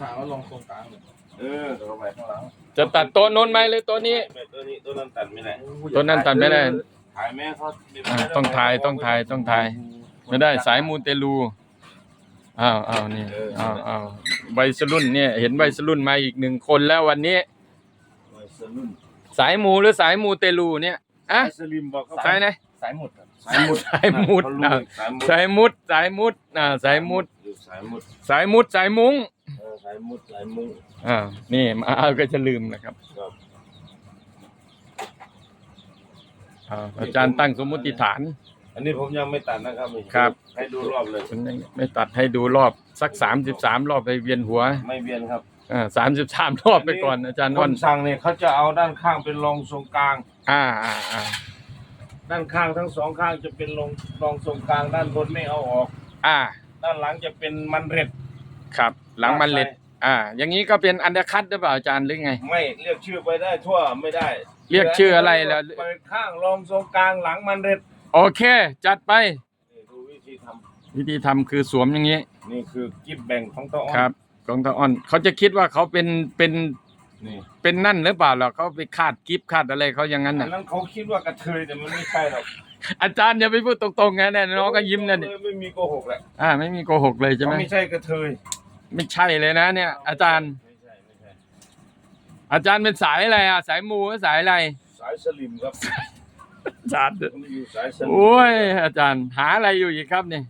ทางแล้วลองตรงกลางเลยเออเดี๋ยวเราไปข้างหลังจะตัดโต๊ะโน้นไหมหรือโต๊ะนี้ไม่ตัวนี้ตัวนั้นตัดไม่ได้ตัวนั้นตัดไม่ได้ถ่ายแม่เขาอ่าต้องถ่ายต้องถ่ายต้องถ่าย ไม่ได้สายมูเตลู อ้าวอ้าวนี่ อ้าวอ้าวใบสรุ่นเนี่ย เห็นใบสรุ่นมาอีกหนึ่งคนแล้ววันนี้สลุ่นสายมูหรือสายมูเตลูเนี่ยอะสลิมบอกเขาสายไหน สายหมุดครับสายมุดสายมุดนะอะสายมุดสายมุดสายมุดอ่าสายมุดอยู่สายมุดสายมุดสายมุ้ง เออสายมุดสายมุ้งอ่า นี่มาเอาก็จะลืมนะครับครับอ่าอาจารย์ตั้งสมมุติฐาน อันนี้ผมยังไม่ตัดนะครับนี่ครับ ให้ดูรอบเลย ผมยังไม่ตัดให้ดูรอบสักสามสิบสามรอบไปเวียนหัวไม่เวียนครับอ่าสามสิบสามรอบไปก่อนอาจารย์คอ้อนนสั่งเนี่ยเขาจะเอาด้านข้างเป็นรองทรงกลาง อ่าอ่าอ่าด้านข้างทั้งสองข้างจะเป็นรองรองทรงกลางด้านบนไม่เอาออก อ่าด้านหลังจะเป็นมันเร็ด ครับ หลังมันเล็ดอ่า อย่างนี้ก็เป็นอันเดอร์คัตหรือเปล่าอาจารย์หรือไง ไม่เรียกชื่อไปได้ทั่วไม่ได้เรียกชื่ออะไรแล้ว เปิดข้างรองทรงกลางหลังมันเร็ดโอเค จัดไปนี่ดูวิธีทำวิธีทำคือสวมอย่างนี้นี่คือกิบแบ่งของโต๊ะครับของตาอ้อนเขาจะคิดว่าเขาเป็นเป็นนี่เป็นนั่นหรือเปล่าหรอเขาไปคาดกิฟคาดอะไรเขาอย่างนั้นอัน่ะนนั้นเขาคิดว่ากระเทยแต่มันไม่ใช่หรอกอาจารย์อย่าไปพูดตรงๆนะเนี่ยน้องก็ยิ้มนะเนี่ยไม่มีโกหกแหละอ่าไม่มีโกหกเลยใช่ไหมเขาไม่ใช่กระเทย ไม่ใช่เลยนะ เนี่ย อาจารย์ ไม่ใช่ไม่ใช่อาจารย์เป็นสายอะไรอะ สายมูหรือสายอะไร สายสลิมครับอาจารย์ผมอยู่สายสลิมโอ้ยอาจารย์ หาอะไรอยู่อีกครับเนี่ย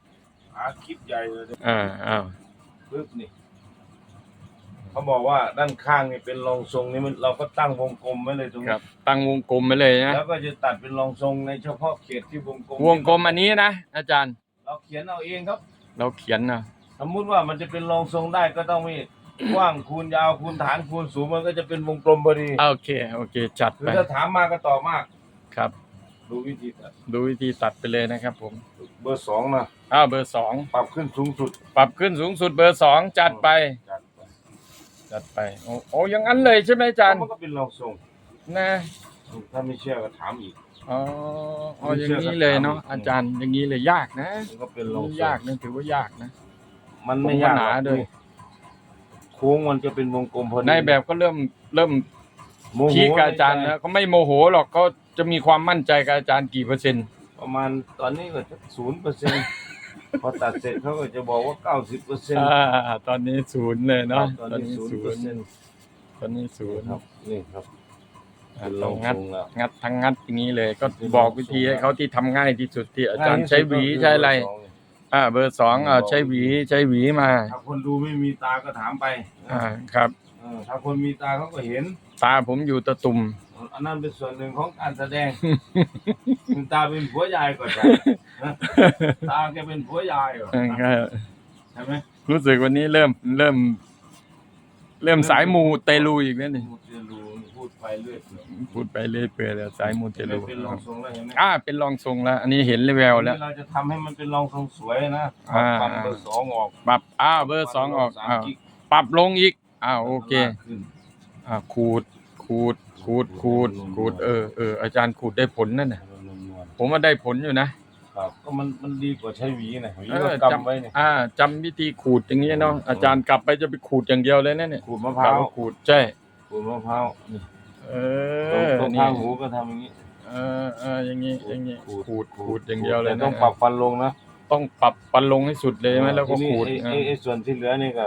หาคลิปใหญ่เลยอ่าอ้าวปึ๊บนี่เขาบอกว่าด้านข้างนี่เป็นรองทรงนี่มันเราก็ตั้งวงกลมไว้เลยตรงคนี้รับ ตั้งวงกลมไปเลยนะแล้วก็จะตัดเป็นรองทรงในเฉพาะเขตที่วงกลมวงกลมอันนี้นะอาจารย์ เราเขียนเอาเองครับ เราเขียนนะ สมมุติว่ามันจะเป็นรองทรงได้ก็ต้องมีกว้างคูณยาวคูณฐานคูณสูงมันก็จะเป็นวงกลมพอดีโอเคโอเค จัดคือไปถ้าถามมาก็ตอบมาก ครับ ดูวิธีตัดดูวิธีตัดไปเลยนะครับผมเบอร์สองนะอ้าวเบอร์สองปรับขึ้นสูงสุดปรับขึ้นสูงสุดเบอร์สองจัดไป จัดไปจัดไปโอ้โอ้อยังนั้นเลยใช่ไหมอาจารย์มันก็เป็นรองทรงนะถ้าไม่เชื่อก็ถามอีก อ๋ออ๋ออย่างนี้เลยเนาะอาจารย์อย่างนี้เลยยากนะมันก็เป็นรองทรง ยากนะถือว่ายากนะ มันไม่ผมยากว่าหนาด้วย โค้งมันจะเป็นวงกลมพอดีในแบบก็เริ่มเริ่มโมโหชี้กับอาจารย์แล้วเขาไม่โมโหหรอกเขาจะมีความมั่นใจกับอาจารย์กี่เปอร์เซ็นต์ประมาณตอนนี้ก็ศูนย์เปอร์เซ็นต์พอตัดเสร็จเขาก็จะบอกว่าเก้าสิบเปอร์เซ็นต์ อ่าตอนนี้ศูนย์เลยเนาะตอนตอนนี้นี้ศูนศูย์เปอร์นย์เซ็นต์ตอนนี้ศูนย์ครับนี่ครับอ่าเป็นรต้อองงงัด ทรงแล้วงัดทั้งงัดอย่างนี้เลย ก็เป็นบอกวิธีทรงให้เขาที่ทำง่ายที่สุดที่อาจารย์ง่ยที่ใช้สุดหวีก็คืใช้อะไรเบสง อ่า เบอร์สองอ่าใช้หวีใช้หวีมา ถ้าคนดูไม่มีตาก็ถามไปอ่าครับ เออถ้าคนมีตาเขาก็เห็น ตาผมอยู่ตะตุ่ม อันนั้นเป็นส่วนหนึ่งของการแสดง คุณตาเป็นผัวยายก่อนจ้ะนะตาแกเป็นผัวยายเหรอเออก็ใช่ไหมรู้สึกวันนี้เริ่มเริ่ม เริ่มสายมูเตลูอีกแล้วนี่พูดเรียนรู้พูดไปเรื่อยเปื่อยพูดไปเรื่อยเปื่อยแล้วสายมูเตลูเป็นรองทรงแล้วเห็นไหมอ่าเป็นรองทรงแล้ว อันนี้เห็นเลยแววแล้ว เราจะทำให้มันเป็นรองทรงสวยนะอ่าปันเบอร์สองออกปรับอ้าวเบอร์สองออกสามอ้าวกิ๊กปรับลงอีกอ้าวโอเคลากขึ้นอ่าขูดขูดขูดขูดขูดเออเอออาจารย์ขูดได้ผลนั่นน่ะนวลผมว่าได้ผลอยู่นะ ครับก็มันมันดีกว่าใช้หวีนะหวีเออก็จกำไว้เนี่ยำอ่าจำวิธีขูดอย่างนี้เนาะอาจารย์กลับไปจะไปขูดอย่างเดียวเลยนะเนี่ยขูดมะพร้าว กลับมขูดใช่ขูดมะพร้าวนี่เอตรงอตรงนี่ข้างหูก็ทำอย่างนี้ เออเอออย่างนี้อย่างนี้ขูด ขูดขูดอย่างเดียวเลยแต่นะต้องปรับฟันลงนะต้องปรับปันลงให้สุดเลยใช่ไหมแล้วก็ทีนี้ขูดไอ้อ่าไอ้ไอ้ส่วนที่เหลือนี่ก็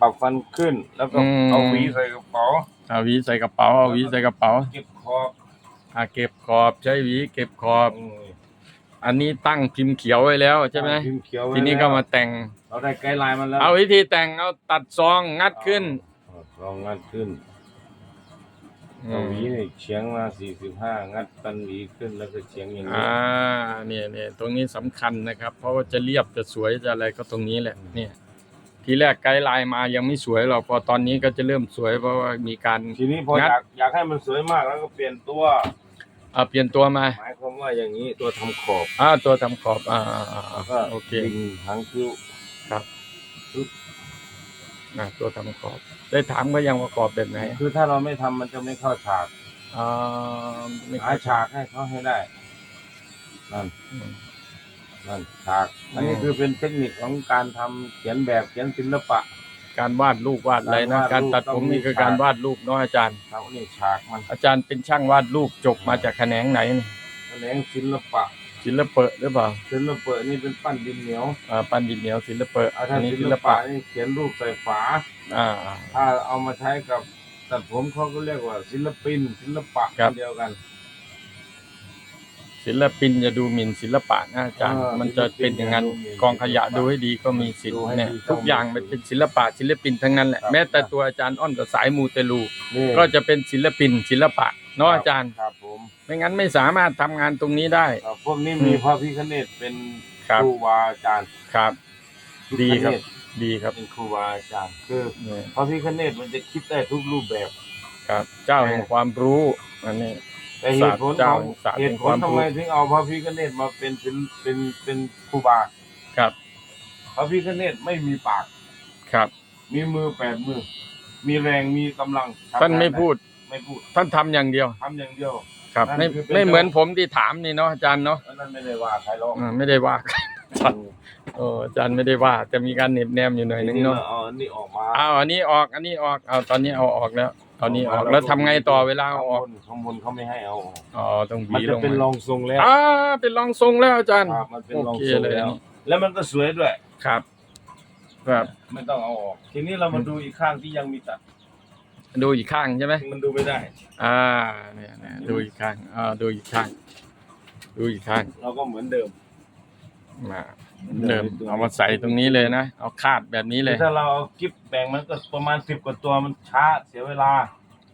ปรับฟันขึ้น แล้วก็อืมเอาหวีใส่กระเป๋าเอาหวีใส่กระเป๋าเอาหวีใส่กระเป๋าเก็บขอบอ่าเก็บขอบใช้หวีเก็บขอบ อืม อันนี้ตั้งพิมพ์เขียวไว้แล้วใช่ไหมพิมพ์เขียวไว้ทีนี้ก็มาแต่ง เราได้ไกด์ไลน์มันแล้วเอาวิธีแต่งเอาตัดซองงัดขึ้นลองงัดขึ้นอืเอามหวีนี่เฉียงมาสี่สิบห้างัดปันหวีขึ้นแล้วก็เฉียงอย่างนี้อ่าเนี่ยเนี่ยตรงนี้สำคัญนะครับ เพราะว่าจะเรียบจะสวยจะอะไรก็ตรงนี้แหละ เนี่ย ทีแรกไกด์ไลน์มายังไม่สวยหรอกพอตอนนี้ก็จะเริ่มสวยเพราะว่ามีการทีนี้พองัดอยากอยากให้มันสวยมากแล้วก็เปลี่ยนตัวเอาเปลี่ยนตัวมาหมายความว่าอย่างนี้ตัวทำขอบอ่าตัวทำขอบอ่าอ่าอ่าแล้วก็โอเคดึงหางคิ้วครับอ่าตัวทำขอบ ได้ถามก็ยังว่ากรอบแบบไหนคือถ้าเราไม่ทำมันจะไม่เข้าฉากอ่าไม่หาฉากให้เขาให้ได้นั่นอืม นั่นฉาก อันนี้คือเป็นเทคนิคของการทำเขียนแบบเขียนศิลปะ การวาดรูปวาดอะไรนะการตัดผมนี่คือการวาดรูปเนาะอาจารย์ครับนี่ฉากมันอาจารย์เป็นช่างวาดรูปจบมาจากแขนงไหนนี่แขนงศิลปะศิลปะหรือเปล่าศิลปะนี่เป็นปั้นดินเหนียวอ่าปั้นดินเหนียวศิลปะอาอัถ้านนี้ศิศิลลปะปะนี่เขียนรูปใส่ฝา อ่า ถ้าเอามาใช้กับตัดผมเขาก็เรียกว่าศิลปินศิลปะครับเดียวกัน ศิลปินจะดูหมิ่นศิลปะนะอาจารย์ เออมันจะเป็นอย่างนั้นศิลปินจะดูหมิ่นกองขยะดูให้ดีก็มีสิทดูธิ์ให้เนี่ยดีทุกอย่างมันเป็นศิลปะศิลปินทั้งนั้นแหละครับ แม้แต่ตัวอาจารย์อ้อนกับสายมูเตลู นี่ก็จะเป็นศิลปินศิลปะเนาะอาจารย์ ครับผมไม่งั้นไม่สามารถทำงานตรงนี้ได้ครับพวกนี้มีพระพิฆเนศเป็นครับ ครูบาอาจารย์ครับ ดีครับพิฆเนศดีครับเป็นครูบาอาจารย์คือเนี่ยพระพิฆเนศมันจะคิดได้ทุกรูปแบบ ครับ เจ้าแห่งความรู้อันนี้ แต่เหตุผลศาสตร์ของเจ้าศาสตร์เหแห่ตุงผควาลมรู้ทำไมถึงเอาพระพิฆเนศมาเป็นเป็นเป็นเป็นครูบาครับ พระพิฆเนศไม่มีปากครับ มีมือแปดมือ มีแรงมีกำลังทำท่านไม่งพูดไม่พูด ท่านทำอย่างเดียวทำอย่างเดียว ครับนั่นไม่คือเป็นไม่เหมือนผมที่ถามนี่เนาะอาจารย์เนาะอันนั้นไม่ได้ว่าใครหรอกอ่าไม่ได้ว่าชัดโอ้อาจารย์ไม่ได้ว่าแต่มีการเหน็บแนมอยู่หน่อยนึงทีเนาะเราเอาอันนี้ออกมาเอาอันนี้ออก อันนี้ออกเอาตอนนี้เอาออกแล้ว เอานี้ออกแล้วทำไงต่อเวลาเอาออกข้างบนเขาไม่ให้เอาออกอ๋อต้องหมันวีจะลงเป็นรมาองทรงแล้วอ่าเป็นรองทรงแล้วอาจารย์ ครับมันเป็นรองโอเคทรงเลยแล้วอันนี้แล้วมันก็สวยด้วย ครับครับไม่ต้องเอาออก ทีนี้เรามาดูอีกข้างที่ยังมีตัด ดูอีกข้างใช่ไหม มันดูไม่ได้ อ่าเนี่ยเนี่ยดูอีกข้างอ่าดูอีกข้าง ดูอีกข้างเราก็เหมือนเดิม มา เดิมเอามาใส่ตรงนี้เลยนะ เอาคาดแบบนี้เลย ถ้าเราเอากิฟแบ่งมันก็ประมาณสิบกว่าตัวมันช้าเสียเวลา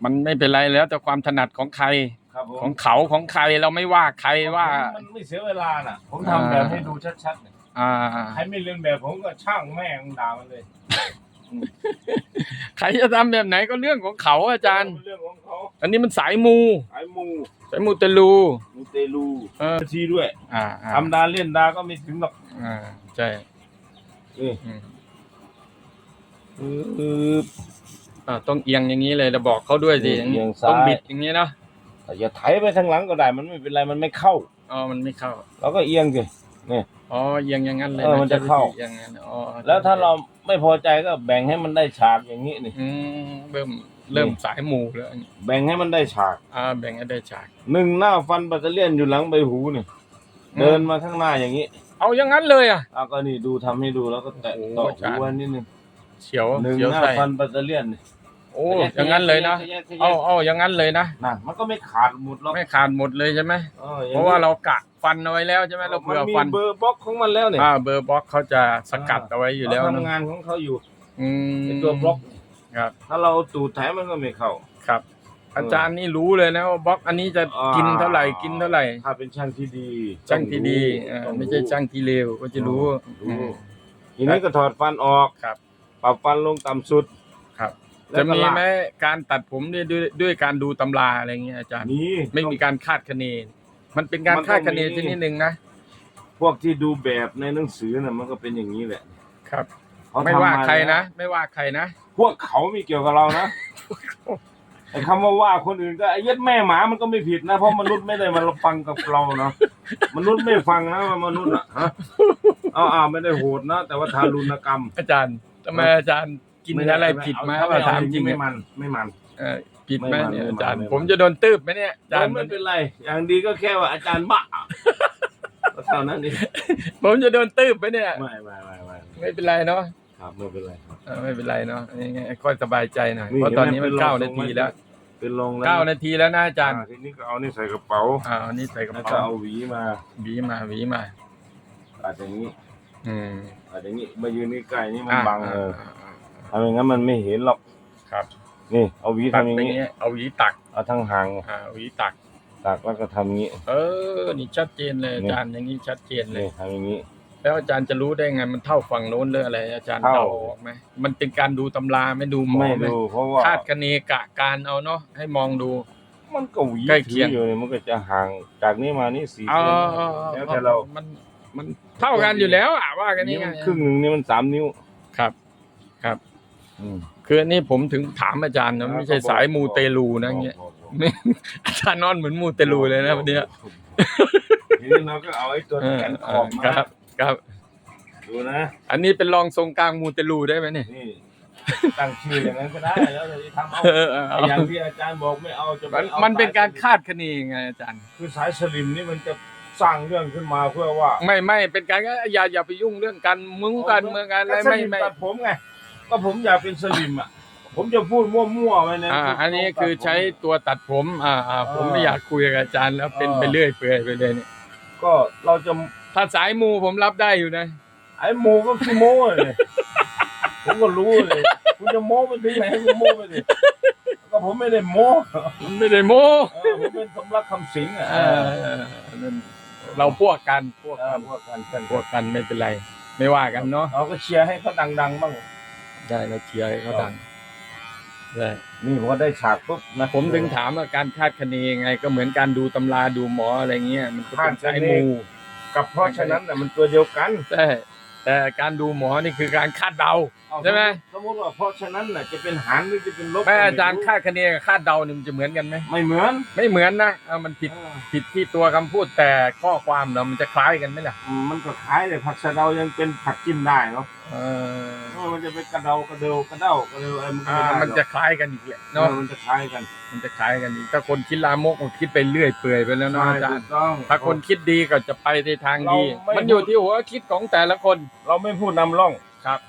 มันไม่เป็นไรแล้วแต่ความถนัดของใคร ครับผมของเขาของใครเราไม่ว่าใครว่ามันไม่เสียเวลาน่ะ ผมทำแบบให้ดูชัดๆเนี่ยอ่า ใครไม่เรียนแบบผมก็ช่างแม่งด่ามันเลยใครจะทำแบบไหนก็เรื่องของเขาอาจารย์ เป็นเรื่องของเขาอันนี้มันสายมู ไอ้มู สายมูเตลูมูเต ลูเออทีด้วยอ่าอ่าทำดาเล่นดาก็ไม่ถึงหรอกอ่าใช่นี่อืมอืออ่าต้องเอียงอย่างนี้เลยเราบอกเขาด้วยสิอย่างนี้เอียงซ้าย ต้องบิดอย่างนี้เนาะแต่อย่าไถไปทางหลังก็ได้ มันไม่เป็นไรมันไม่เข้าอ๋อมันไม่เข้าเราก็เอียงสิ อ๋อเอียงอย่างนั้นเลยเออมันจะเข้าเอียงอย่างนั้นอ๋อแล้วถ้าเราไม่พอใจก็แบ่งให้มันได้ฉากอย่างนี้นี่อืมเริ่ม เริ่มสายมูแล้วแบ่งให้มันได้ฉาก อ่า แบ่งให้ได้ฉาก หนึ่งหน้าฟันปัตเตอร์เลียนอยู่หลังใบหูนี่เดินมาข้างหน้าอย่างนี้ เอาอย่างนั้นเลยอะเอาก็นี่ดูทำให้ดูแล้วก็แตะโอ้โหต่ออาจารย์หูไว้นิดนึงเฉียวหนึ่งเฉียวหน้าใส่ฟันปัตเตอร์เลียนนี่โอ้อย่างนั้นเลยนะขยัขยัเอาเอาอย่างนั้นเลยนะน่ะมันก็ไม่ขาดหมดหรอกไม่ขาดหมดเลยใช่ไหมอออย่งนี้เพราะว่าเรากะฟันเอาไว้แล้วใช่ไหมเราเผื่อมันมีฟันเบอร์บล็อกของมันแล้วเนี่ยอ่าเบอร์บล็อกเขาจะสกัดเอาไว้อยู่แล้วเขานะทำงานของเขาอยู่อืมในตัวบล็อก ครับ ถ้าเราตูดแถมันก็ไม่เข้า ครับ อาจารย์นี่รู้เลยนะว่าบล็อกอันนี้จะอ่ากิ กินเท่าไหร่กินเท่าไหร่ ถ้าเป็นช่างที่ดีช่างที่ดีต้องรู้เอ่อต้องไม่ใช่ช่างที่เลวก็จะรู้รู้อืมทีนี้ก็ถอดฟันออกครับ ปรับฟันลงต่ำสุดครับแล้วจะก็มีลากไหมการตัดผมด้วยด้วยด้วยการดูตำราอะไรเงี้ยอาจารย์ นี่ไม่มีการคาดคะเนมันเป็นการมันต้องคาดคะเนมี ชนิดหนึ่งนะพวกที่ดูแบบในหนังสือน่ะมันก็เป็นอย่างนี้แหละครับ เขไม่ทำว่าใครแล้วนะ ไม่ว่าใครนะ พวกเขาไม่เกี่ยวกับเรานะไอ้คำว่าว่าคนอื่นก็ไอ้เย็ดแม่หมามันก็ไม่ผิดนะ เพราะมนุษย์ไม่ได้มาฟังกับเราเนาะมนุษย์ไม่ฟังนะว่ามนุษย์อะฮะเอาอ่าไม่ได้โหดนะแต่ว่าทารุณกรรม อาจารย์ทำไมอาจารย์กินม่ด้อะไรผิดไหมเอว่าถามจริงไม่เนี่ยมัน ไม่มันเออผิดไหมไม่มันเนี่ยไม่มันอาจารย์ไม่มันผมจะโดนตืบไหมเนี่ยอาจารย์ไม่เป็นไร อย่างดีก็แค่ว่าอาจารย์บ้าก็เท่านั้นเองผมจะโดนตืบไหมเนี่ยไม่ไม่ไม่ไม่ไม่เป็นไรเนาะครับไม่เป็นไรครับเออ ไม่เป็นไรเนาะนี่ไงค่อยสบายใจหน่อยนี่เพราะตอนนี้มันเห็นไหมเก้าเป็นรนาองทีแล้ว เป็นลงแล้วเก้านาทีแล้วนะอาจารย์อ่ทีนี้ก็เอานี่ใส่กระเป๋าอ่าอันนี้ใส่กระแล้วเป๋าก็เอาหวีมาหวีมาหวีมา อาจจะอย่างนี้ อืมอาจจะอย่างนี้มายืนนี่ใกล้นี่มันอ่าบังเอออ่าอ่าทำอย่างนั้นมันไม่เห็นหรอกครับนี่ เอาหวีตักทำอย่างอย่างนี้เงี้ยเอาหวีตักเอาทั้งหางอ่าหวีตัก ตักแล้วก็ทำอย่างนี้ เออ นี่ชัดเจนเลยอาจารย์อย่างนี้ชัดเจนเลยนี่ทำอย่างนี้ แล้วอาจารย์จะรู้ได้ไงมันเท่าฝั่งโน้นหรืออะไร อาจารย์เท่าเดาออกไหมมันเป็นการดูตำราไม่ดูหมอไม่ไหมดูเพราะว่าคาดคะเนกะการเอาเนาะให้มองดู มันก็หวีใกล้เคียง ถืออยู่เนี่ยมันก็จะห่างจากนี้มานี่สี่เอาเซนแล้วแต่เรามันมันเท่ากันอยู่แล้วอะว่ากันนี่นี่ไงมันครึ่งหนึ่งนี่มันสามนิ้วครับครับอืมคืออันนี้ผมถึงถามอาจารย์นะไม่ใช่สายมูเตลูนะเงี้ยบอกบอกไม่อาจารย์นอนเหมือนมูเตลูเลยนะวันเนี้ย ทีนี้เราก็เอาไอ้ตัวเออแขนเอขออบมาครับ ครับ ดูนะ อันนี้เป็นรองทรงกลางมูเตลูได้ไหมเนี่ย นี่ ตั้งชื่ออย่างนั้นก็ได้แล้วจะทำเอาเออเออไอ้อย่างที่อาจารย์บอกไม่เอาจะมันไอามันเป็นการสยคาดคะเนไงอาจารย์ คือสายสลิมนี่มันจะสร้างเรื่องขึ้นมาเพื่อว่าไม่ไม่เป็นการอย่าอย่าไปยุ่งเรื่องการมึงการเมืองการอะไรก็สไม่ลิมไม่ตัดผมไงก็ผมอยากเป็นสลิมอะ ผมจะพูดมั่วๆไปในอ่า อันนี้คือใช้ตัวตัดผม อ่าอ่าผมไม่อยากคุยกับอาจารย์แล้วเป็นไปเรื่อยเปื่อยไปเลยเนี่ย ก็เราจะ ถ้าสายมูผมรับได้อยู่นะ ไอ้โมก็คือโมเลยผมก็รู้เลยคุณจะโมไปถึงไหนคุณโมไปดิก็ผมไม่ได้โมมันไม่ได้โมเออผมเป็นสมรักคำสิงอะเออนั่นเราพวกกันพวกเออกันพวกกันกันพวกกันไม่เป็นไร ไม่ว่ากันเนาะเราก็เชียร์ให้เขาดังๆบ้าง ได้เราเชียร์ให้เขาดังได้นี่ผมก็ได้ฉากปุ๊บนะผมถึงถามว่าการคาดคะเนยังไง ก็เหมือนการดูตำราดูหมออะไรเงี้ยมันก็เป็นสายมู กับเพราะฉะนั้นน่ะมันตัวเดียวกันแต่แต่การดูหมอนี่คือการคาดเดาใช่ไหมสมมติว่าเพราะฉะนั้นน่ะจะเป็นหารหรือจะเป็นลบแม่อาจารย์ก็คาดคะเนกับคาดเดานี่มันจะเหมือนกันไหมไม่เหมือน ไม่เหมือนนะเออมันผิดเออผิดที่ตัวคำพูดแต่ข้อความเรามันจะคล้ายกันไหมล่ะอืมมันก็คล้ายเลยผักสะเดายังเป็นผักกินได้เนาะเออเออมันจะเป็นกระเดากระเดากระเด้ากระเดาอะไรมันก็อ่าไม่ได้มันจะคล้ายกันอีกแหละเนาะเนาะมันจะคล้ายกันมันจะคล้ายกันอีกถ้าคนคิดลามกก็คิดไปเรื่อยเปื่อยไปแล้วเนาะอาจารถูย์กต้อง ถ้าคนคิดดีก็จะไปในทางดี เราไม่ มันอยู่ที่หัวคิดของแต่ละคนเราไม่พูดนำร่อง ครับ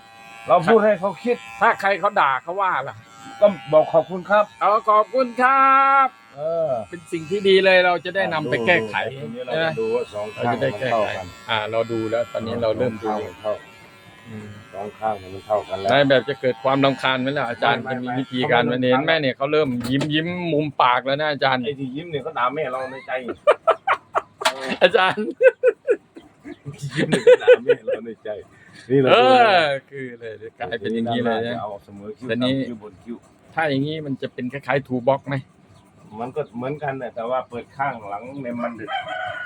เราพูดให้เขาคิดถ้าใครเขาด่าเขาว่าล่ะก็บอกขอบคุณครับ เอาขอบคุณครับ เออเป็นสิ่งที่ดีเลยเราจะได้นำไปแก้ไขทีนี้เราใช่ไหมจะดูว่าสองเราข้างจะได้มันแก้เท่าไข กันอ่า เราดูแล้วตอนนี้เราเริ่มดูสองข้างมันเท่าอืมส องข้างมันเท่ากันแล้ว นายแบบจะเกิดความรำคาญไหมล่ะอาจารย์ไม่จะไม่มีไม่วิธีการเขาไม่ มันเห็นรำคาญแม่เนี่ยเขาเริ่มยิ้มยิ้มมุมปากแล้วนะอาจารย์ ไอ้ที่ยิ้มเนี่ยเขาด่าแม่เราในใจอาจารย์ ยิ้มเนี่ยเขาด่าแม่เราในใจ นี่เราเอดูอนะคือเลยกลายเป็นอย่างนี้เลยจะนะ เอาเสมอคิ้วแต่นี่ ต่ำคิ้วบนคิ้ว ถ้าอย่างนี้มันจะเป็นคล้ายๆทูบ็อกไหมมันก็เหมือนกันแหละแต่ว่าเปิดข้างหลังเนี่ยมันดึก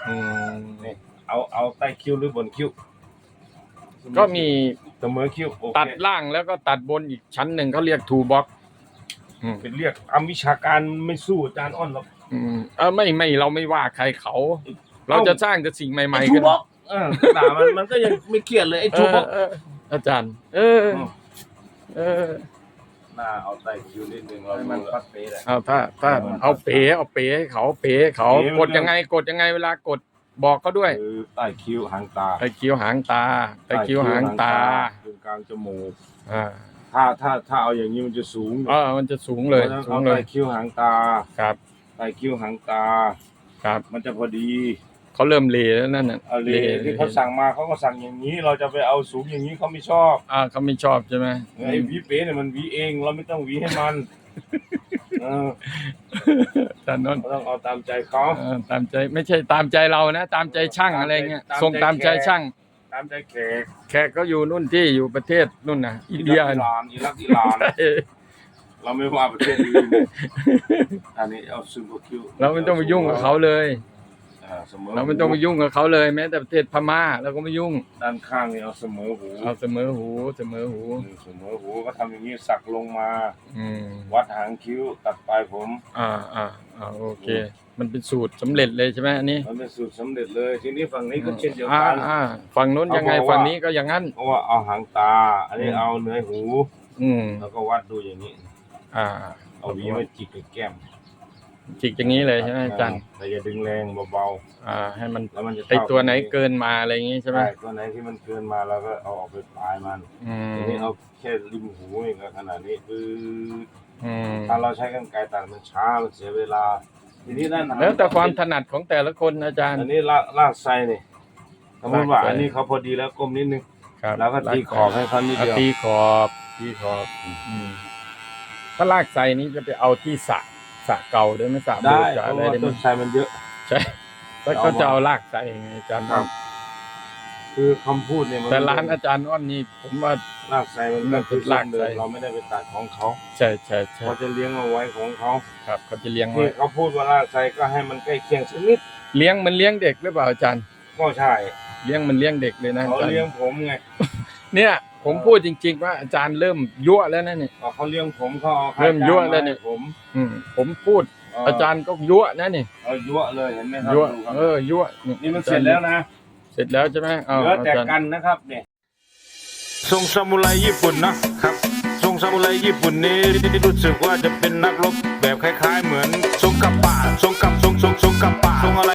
อืมนี่เอาเอาใต้คิ้วหรือบนคิ้ว ก็มีเสมอคิ้วโอเคตัดล่างแล้วก็ตัดบนอีกชั้นหนึ่งเขาเรียกทูบ็อกอืมเป็นเรียกอำวิชาการไม่สู้อาจารย์อ้อนหรอกอืมเออไม่ไม่เราไม่ว่าใครเขา เราจะสร้างแต่สิ่งใหม่ไอ้ๆทูขึ้นบ็อกเออด่ามันมันก็ยังไม่เครียดเลยไอ้เอทูอบ็อกเอออาจารย์ เออ เออหน้าเอาใต้คิ้วนิดนึงเราให้มันพัดเป๊ะเลยเอาถ้าถ้าเอาเป๋เอาเป๋ให้เขาเป๋ให้เขาเป๋มันกดยังไงกดยังไงเวลากด บอกเขาด้วยคือใต้คิ้วหางตาไตคิ้วหางตาไตคิ้วหางตาตรงกลางจมูกอ่าถ้าถ้าถ้าเอาอย่างนี้มันจะสูงเออมันจะสูงเลยพราะฉะนั้นสูเอางเลใต้ยคิ้วหางตาครับใต้คิ้วหางตาครับ มันจะพอดีเขาเริ่มเลแล้วนั่นน่ะเอาเลยที่เขาสั่งมาเขาก็สั่งอย่างนี้ เราจะไปเอาสูงอย่างนี้เขาไม่ชอบ อ่าเขาไม่ชอบใช่ไหมไอ้หวีเป๊ะเนี่ยมันหวีเอง เราไม่ต้องหวีให้มันเอออาจารย์นนท์เราต้องเอาตามใจเขาเออตามใจไม่ใช่ตามใจเรานะ ตามใจช่างอะไรเงี้ยส่งตามใจช่าง ตามใจแขกแขกก็อยู่นู่นที่อยู่ประเทศนู่นน่ะอินเดียอิหร่านอิรักอิหร่านเราไม่ว่าประเทศอื่นอันนี้เอาซึมโคิวเราไม่ต้องไปยุ่งกับเขาเลย อ่าเสมอเราไม่ต้องไปยุ่งกับเขาเลยแม้แต่ประเทศพม่าเราก็ไม่ยุ่งด้านข้างนี่เอาเสมอหูเอาเสมอหูเสมอหูเสมอหูก็ทำอย่างนี้สักลงมา อืมวัดหางคิ้วตัดปลายผม อ่าอ่าอ่าโอเค มันเป็นสูตรสำเร็จเลยใช่ไหมอันนี้มันเป็นสูตรสำเร็จเลย ทีนี้ฝั่งนี้ก็เช่นเดียวอ่ากัน อ่าฝั่งนู้นยังไงเขาบอกว่า ฝั่งนี้ก็อย่างนั้น เพราะว่าเอาหางตา อันนี้อืม เอาเนื้อหู อืมแล้วก็วัดดูอย่างนี้ อ่าเอาหวีมาจิกกับแก้ม จิกอย่างนี้เลยใช่ไหมอาจารย์แต่อย่าดึงแรงเบาอ่า ให้มันๆแล้วมันจะไอตัวไหนเกินมาอะไรอย่างงี้ใช่ไหม ใช่ตัวไหนที่มันเกินมาเราก็เอาออกไปปลายมันอืมทีนี้เอาแค่ริมหูเองก็ขนาดนี้ปื๊ดอืมถ้าเราใช้กรรไกรตัดมันช้ามันเสียเวลา ทีนี้ด้านหางแล้วแต่ความถนัดของแต่ละคนอาจารย์ อันนี้ลากลากไส้นี่สมมติว่าลากไส้ อันนี้เขาพอดีแล้วก้มนิดนึง ครับแล้วก็ตีขอบให้เขานิดเอาเดียวตีขอบตีขอบอืมถ้าลากไซนี้จะไปเอาที่สระ สระเก่าด้วยไหมสระโบได้สถ์สระเพอะไรราะว่าได้ไหมต้นไทรมันเยอะ ใช่แล้วก็จะเอาลากไซไงอาจารย์ครับ คือคำพูดเนี่ยมันแต่ร้านอาจารย์อ้อนนี่ผมว่าลากไส้มันก็คือลากไส้เดิมเราไม่ได้ไปตัดของเขาใช่ใช่ใช่เขาจะเลี้ยงเอาไว้ของเขาครับเขาจะเลี้ยงที่ไว้เขาพูดว่าลากไส้ก็ให้มันใกล้เคียงสักนิดเลี้ยงมันเลี้ยงเด็กหรือเปล่าอาจารย์ ก็ใช่เลี้ยงมันเลี้ยงเด็กเลยนะเขาอาจารเลี้ยงย์ผมไงเนี่ย ผมพูดจริง ๆ ว่าอาจารย์เริ่มยั่วแล้วนะเนี่ยพอเขาเลี้ยงผมเขาเอาค่าเริ่มยั่วจ้างแล้วเนี่ยให้ผมอืมผมพูดอาจารย์ก็ยั่วนะนี่เอายั่วเลยเห็นไหมครัยั่วดูครับเออยั่วนี่มันเสร็จแล้วนะเสร็จแล้วใช่ไหมเอาเหลือแต่อาจารย์ กันนะครับเนี่ย ทรงซามูไรญี่ปุ่นนะครับทรงซามูไรญี่ปุ่นนี้รู้สึกว่าจะเป็นนักรบแบบคล้าย ๆ เหมือนทรงกับป่าทรงกับทรงทรงทรงกับป่าทรงอะไร